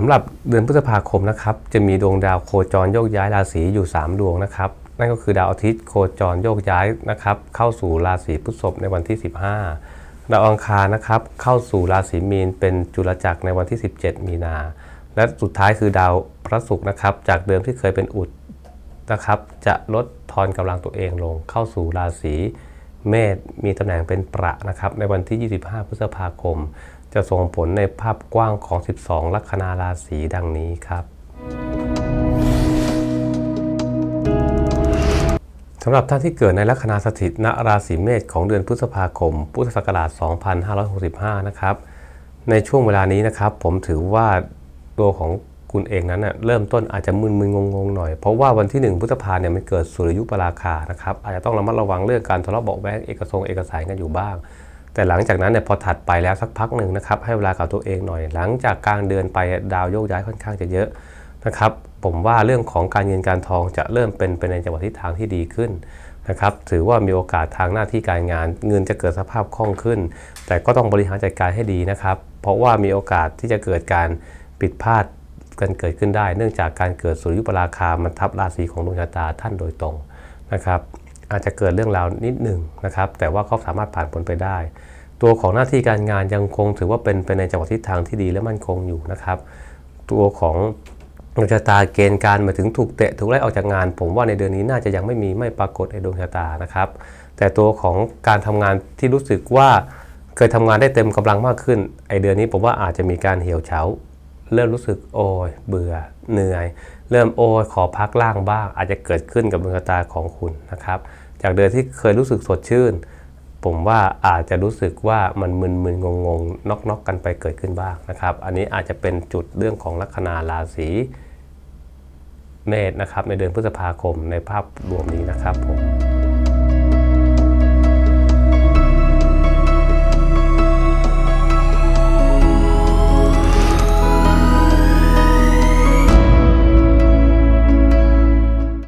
สำหรับเดือนพฤษภาคมนะครับ จะมีดวงดาวโคจรโยกย้ายราศีอยู่ 3 ดวงนะครับ นั่นก็คือดาวอาทิตย์โคจรโยกย้ายนะครับ เข้าสู่ราศีพฤษภในวันที่ 15 ดาวอังคารนะครับเข้าสู่ราศีมีนเป็นจุลจักรในวันที่ 17 มีนา และสุดท้ายคือดาวพระศุกร์นะครับ จากเดิมที่เคยเป็นอุดนะครับ จะลดทอนกำลังตัวเองลงเข้าสู่ราศี เมษมีตำแหน่งเป็นประนะครับในวันที่ 25 พฤษภาคม จะส่งผลในภาพกว้างของ 12 ลัคนาราศีดังนี้ครับสำหรับท่านที่เกิดในลัคนาสถิตณราศีเมษของเดือนพฤษภาคม พุทธศักราช 2565 นะครับ ในช่วงเวลานี้นะครับ ผมถือว่าตัวของ คุณเองนั้นนะเริ่มต้นอาจจะมึนๆงงๆหน่อย เพราะว่าวันที่1พฤษภาเนี่ยมันเกิดสุริยุปราคานะครับอาจจะต้องระมัดระวังเรื่องการทะเลาะเบาแวงเอกสงเอกสารกันอยู่บ้าง แต่หลังจากนั้นเนี่ยพอถัดไปแล้วสักพักหนึ่งนะครับให้เวลากับตัวเองหน่อย หลังจากกลางเดือนไปดาวโยกย้ายค่อนข้างจะเยอะนะครับผมว่าเรื่องของการเงินการทองจะเริ่มเป็นไปในจังหวะทิศทางที่ดีขึ้นนะครับถือว่ามีโอกาสทางหน้าที่การงาน เงินจะเกิดสภาพคล่องขึ้น แต่ก็ต้องบริหารจัดการให้ดีนะครับ เพราะว่ามีโอกาสที่จะเกิดการผิดพลาด กันเกิดขึ้นได้ เนื่องจากการเกิดสุริยุปราคามันทับราศีของดวงชะตาท่านโดยตรงนะครับอาจจะเกิดเรื่องราวนิดหนึ่งนะครับ แต่ว่าเขาสามารถผ่านพ้นไปได้ ตัวของหน้าที่การงานยังคงถือว่าเป็นไปในจังหวะทิศทางที่ดีและมั่นคงอยู่นะครับ ตัวของดวงชะตาเกณฑ์การมาถึงถูกเตะถูกไล่ออกจากงาน ผมว่าในเดือนนี้น่าจะยังไม่มีไม่ปรากฏในดวงชะตานะครับ แต่ตัวของการทำงานที่รู้สึกว่าเคยทำงานได้เต็มกำลังมากขึ้นไอเดือนนี้ผมว่าอาจจะมีการเหี่ยวเฉา เริ่มรู้สึกโอ้ยเบื่อเหนื่อย เริ่มโอ้ยขอพักล่างบ้าง อาจจะเกิดขึ้นกับดวงตาของคุณนะครับ จากเดือนที่เคยรู้สึกสดชื่น ผมว่าอาจจะรู้สึกว่ามันมึนๆงงๆน็อกๆกันไปเกิดขึ้นบ้างนะครับ อันนี้อาจจะเป็นจุดเรื่องของลัคนาราศีเมษนะครับในเดือนพฤษภาคมในภาพรวมนี้นะครับผม